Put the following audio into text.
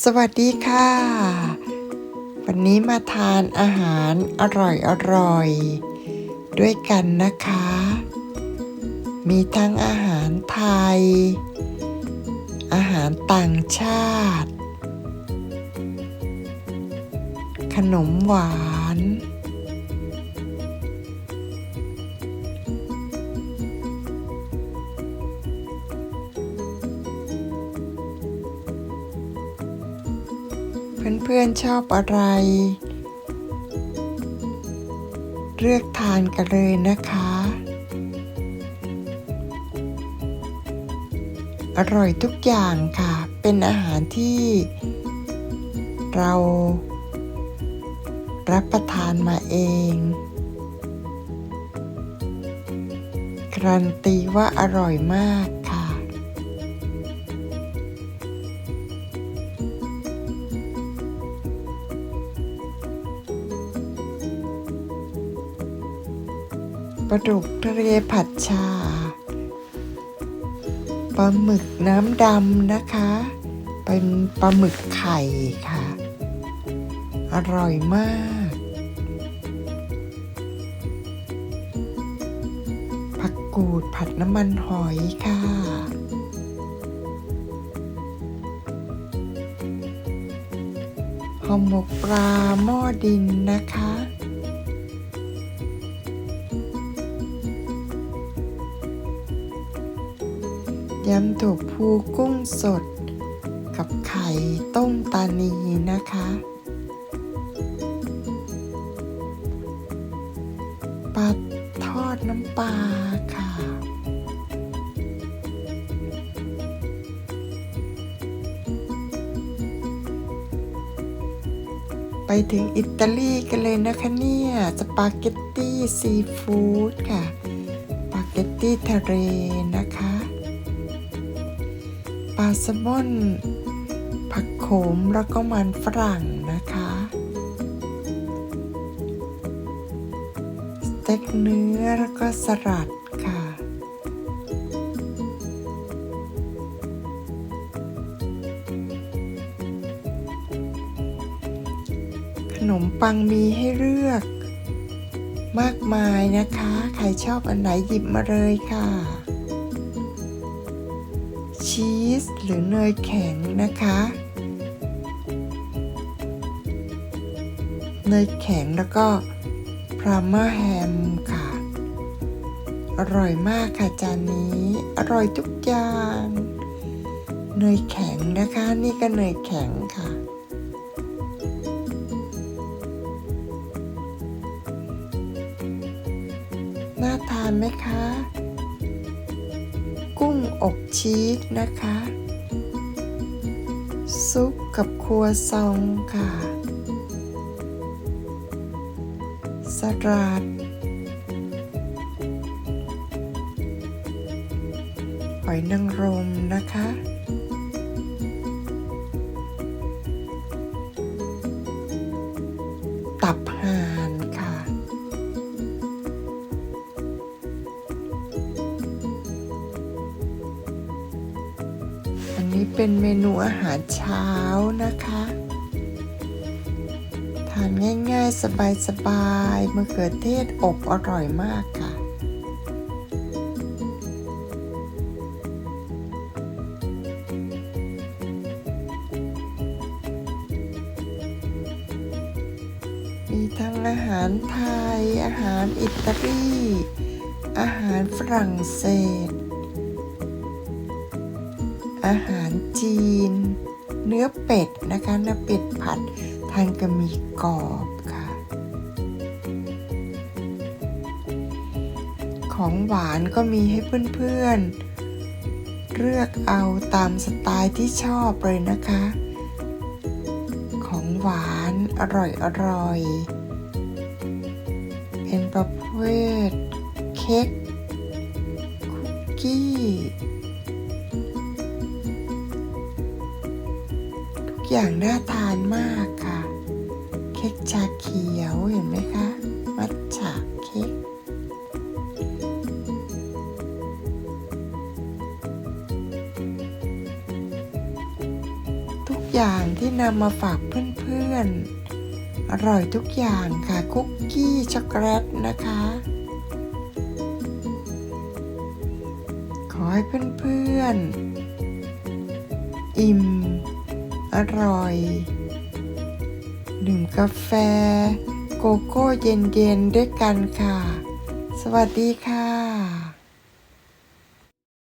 สวัสดีค่ะ วันนี้มาทานอาหารอร่อยอร่อย ด้วยกันนะคะ มีทั้งอาหารไทย อาหารต่างชาติ ขนมหวาน เพื่อนๆชอบอะไร เลือกทานกันเลยนะคะ อร่อยทุกอย่างค่ะ เป็นอาหารที่ เรารับประทานมาเอง การันตีว่าอร่อยมาก ปลาดุกทะเลผัดชาปลาหมึกน้ำดำนะคะ เป็นปลาหมึกไข่ค่ะ อร่อยมาก ผักกูดผัดน้ำมันหอยค่ะ ห่อหมกปลาหม้อดินนะคะ ยำถั่วพูกุ้งสด กับไข่ต้มตานีนะคะ ปลาทอดน้ำปลาค่ะ ไปถึงอิตาลีกันเลยนะคะเนี่ยสปาเกตตี้ซีฟู้ดค่ะสปาเกตตี้ทะเลนะคะ ปลาแซลมอน ผักโขมแล้วก็มันฝรั่งนะคะสเต็กเนื้อแล้วก็สลัดค่ะ ขนมปังมีให้เลือกมากมายนะคะ ใครชอบอันไหนหยิบมาเลยค่ะ ส หรือเนยแข็งนะคะ เนยแข็งแล้วก็พรามาแฮมค่ะ อร่อยมากค่ะจานนี้ อร่อยทุกอย่างเนยแข็งนะคะ นี่ก็เนยแข็งค่ะ น่าทานไหมคะ อบชีสนะคะ ซุปกับครัวซองค่ะ สลัดหอยนางรมนะคะ เป็นเมนูอาหารเช้านะคะ ทานง่ายๆ สบายๆมะเขือเทศอบอร่อยมากค่ะ มีทั้งอาหารไทย อาหารอิตาลี อาหารฝรั่งเศส อาหารจีน เนื้อเป็ดนะคะเนื้อเป็ดผัดทานกับมีกรอบค่ะ ของหวานก็มีให้เพื่อนๆ เลือกเอาตามสไตล์ที่ชอบเลยนะคะ ของหวานอร่อยอร่อยๆเป็นประเภทเค้กคุกกี้ อย่างน่าทานมากค่ะ เค้กชาเขียวเห็นไหมคะมัทฉะเค้กทุกอย่างที่นำมาฝากเพื่อนๆ อร่อยทุกอย่างค่ะ คุกกี้ช็อกโกแลตนะคะ ขอให้เพื่อนๆ อิ่ม อร่อย ดื่มกาแฟ โกโก้เย็นๆด้วยกันค่ะ สวัสดีค่ะ